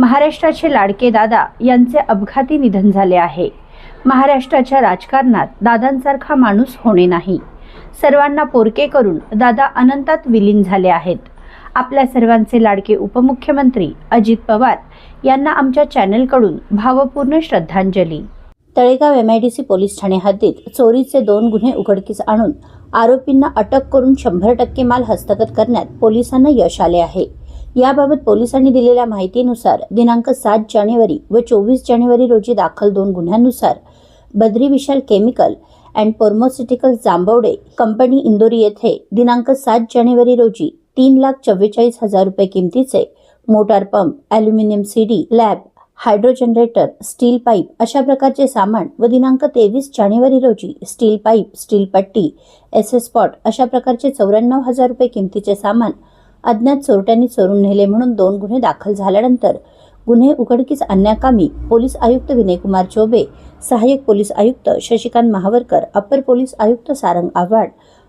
महाराष्ट्राचे लाडके दादा यांचे अपघाती निधन झाले आहे. महाराष्ट्राच्या राजकारणात दादांसारखा माणूस होणे नाही. सर्वांना पोरके करून दादा अनंतात विलीन झाले आहेत. आपल्या सर्वांचे लाडके उपमुख्यमंत्री अजित पवार यांना आमच्या चॅनलकडून भावपूर्ण श्रद्धांजली. Talegaon M I D C police ठाणे हद्दीत चोरीचे दोन गुन्हे उघडकीस आणून आरोपींना अटक करून शंभर टक्के माल हस्तगत करण्यात पोलिसांना यश आले आहे. याबाबत पोलिसांनी दिलेल्या माहितीनुसार दिनांक सात जानेवारी व चोवीस जानेवारी रोजी दाखल दोन गुन्ह्यांनुसार Badri Vishal chemical and pharmaceutical Jambhavade company Indori येथे दिनांक सात जानेवारी रोजी तीन लाख चव्वेचाळीस हजार रुपये किमतीचे motor pump aluminium CD lab hydro generator steel pipe अशा प्रकारचे सामान व दिनांक तेवीस जानेवारी रोजी स्टील पाईप स्टील पट्टी एस एस स्पॉट अशा प्रकारचे चौऱ्याण्णव हजार रुपये किमतीचे सामान अज्ञात चोरट्यांनी चोरून नेले म्हणून दोन गुन्हे दाखल झाल्यानंतर गुन्हे उघडकीस आणण्याकामी पोलीस आयुक्त विनयकुमार चौबे सहाय्यक पोलीस आयुक्त शशिकांत महावरकर अप्पर पोलीस आयुक्त सारंग आव्हाड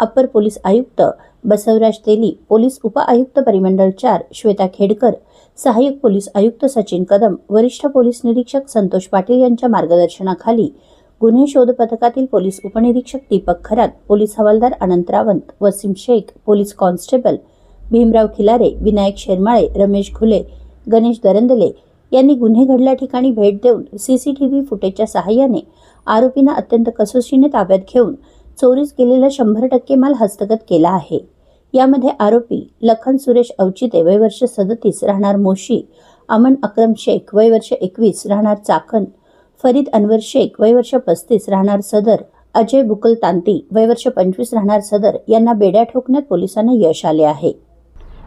अप्पर पोलीस आयुक्त बसवराज तेली पोलीस उपआयुक्त परिमंडळ चार श्वेता खेडकर सहाय्यक पोलीस आयुक्त सचिन कदम वरिष्ठ पोलीस निरीक्षक संतोष पाटील यांच्या मार्गदर्शनाखाली गुन्हे शोध पथकातील पोलीस उपनिरीक्षक दीपक खरात पोलीस हवालदार अनंत रावंत वसीम शेख पोलीस कॉन्स्टेबल भीमराव खिलारे विनायक शेरमाळे रमेश घुले गणेश दरंदले यांनी गुन्हे घडल्या ठिकाणी भेट देऊन सीसीटीव्ही फुटेजच्या सहाय्याने आरोपींना अत्यंत कसोशीने ताब्यात घेऊन चोरीस गेलेला शंभर टक्के माल हस्तगत केला आहे. यामध्ये आरोपी लखन सुरेश अवचिते वय वर्ष सदतीस राहणार मोशी अमन अक्रम शेख वय वर्ष एकवीस राहणार चाकण फरीद अनवर शेख वय वर्ष पस्तीस राहणार सदर अजय बुकल तांती वय वर्ष पंचवीस राहणार सदर यांना बेड्या ठोकण्यात पोलिसांना यश आले आहे.